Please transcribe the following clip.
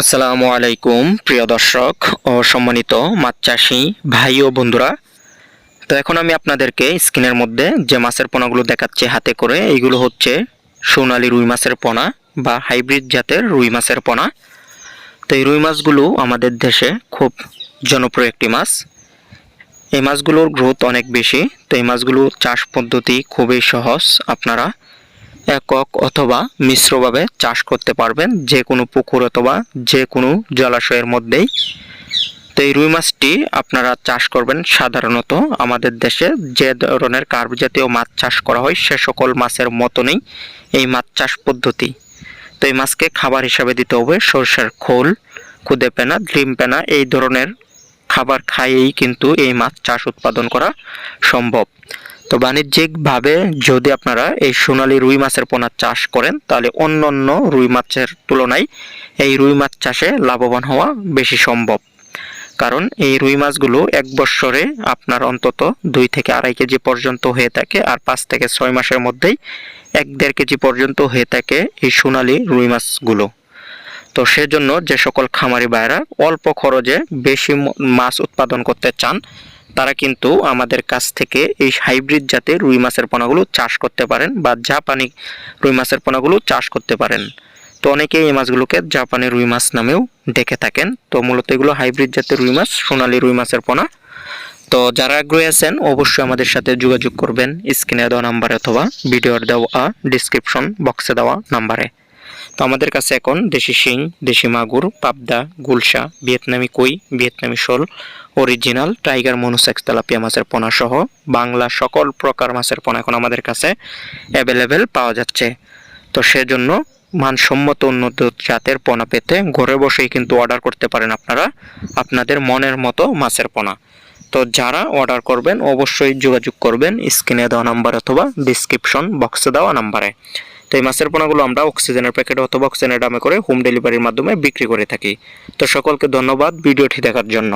আসসালামু আলাইকুম, প্রিয় দর্শক ও সম্মানিত মাছ চাষি ভাই ও বন্ধুরা। তো এখন আমি আপনাদেরকে স্ক্রিনের মধ্যে যে মাছের পোনাগুলো দেখাচ্ছি হাতে করে, এইগুলো হচ্ছে সোনালী রুই মাছের পোনা বা হাইব্রিড জাতের রুই মাছের পোনা। তো এই রুই মাছগুলো আমাদের দেশে খুব জনপ্রিয় একটি মাছ। এই মাছগুলোর গ্রোথ অনেক বেশি, তো এই মাছগুলো চাষ পদ্ধতি খুবই সহজ। আপনারা একক অথবা মিশ্রভাবে চাষ করতে পারবেন যে কোনো পুকুর অথবা যে কোনো জলাশয়ের মধ্যেই। তো এই রুই মাছটি আপনারা চাষ করবেন সাধারণত আমাদের দেশে যে ধরনের কার্ব জাতীয় মাছ চাষ করা হয় সে সকল মাছের মতনই এই মাছ চাষ পদ্ধতি। তো এই মাছকে খাবার হিসাবে দিতে হবে, সরষের খোল, খুদে পেনা ড্রিম পেনা, এই ধরনের খাবার খাইয়েই কিন্তু এই মাছ চাষ উৎপাদন করা সম্ভব। তো বাণিজ্যিকভাবে যদি আপনারা এই সোনালী রুই মাছের পোনা চাষ করেন, তাহলে অন্য অন্য রুই মাছের তুলনায় এই রুই মাছ চাষে লাভবান হওয়া বেশি সম্ভব। কারণ এই রুই মাছগুলো এক বৎসরে আপনার অন্তত দুই থেকে আড়াই কেজি পর্যন্ত হয়ে থাকে আর পাঁচ থেকে ছয় মাসের মধ্যেই এক দেড় কেজি পর্যন্ত হয়ে থাকে এই সোনালী রুই মাছগুলো। তো সেজন্য যে সকল খামারি ভাইরা অল্প খরচে বেশি মাছ উৎপাদন করতে চান তারা কিন্তু আমাদের কাছ থেকে এই হাইব্রিড জাতের রুই মাছের পোনাগুলো চাষ করতে পারেন বা জাপানি রুই মাছের পোনাগুলো চাষ করতে পারেন। তো অনেকেই এই মাছগুলোকে জাপানি রুই মাছ নামেও দেখে থাকেন। তো মূলত এগুলো হাইব্রিড জাতের রুই মাছ, সোনালি রুই মাছের পোনা। তো যারা আগ্রহী আছেন, অবশ্যই আমাদের সাথে যোগাযোগ করবেন। স্ক্রিনে দেওয়া নাম্বারে অথবা ভিডিওর দেওয়া ডিসক্রিপশন বক্সে দেওয়া নাম্বারে। তো আমাদের কাছে এখন দেশি শিং, দেশি মাগুর, পাবদা, গুলশা, ভিয়েতনামি কই, ভিয়েতনামি শোল অরিজিনাল টাইগার মনুসেক্স তেলাপিয়া মাছের পোনা সহ বাংলা সকল প্রকার মাছের পোনা এখন আমাদের কাছে অ্যাভেলেবেল পাওয়া যাচ্ছে। তো সেজন্য মানসম্মত উন্নত জাতের পোনা পেতে ঘরে বসেই কিন্তু অর্ডার করতে পারেন আপনারা আপনাদের মনের মতো মাছের পোনা। তো যারা অর্ডার করবেন অবশ্যই যোগাযোগ করবেন, স্ক্রিনে দেওয়া নাম্বার অথবা ডিসক্রিপশন বক্সে দেওয়া নাম্বারে তো এই মাছের পোনাগুলো আমরা অক্সিজেনের প্যাকেট অথবা অক্সিজেনের দামে করে হোম ডেলিভারির মাধ্যমে বিক্রি করে থাকি। তো সকলকে ধন্যবাদ ভিডিওটি দেখার জন্য।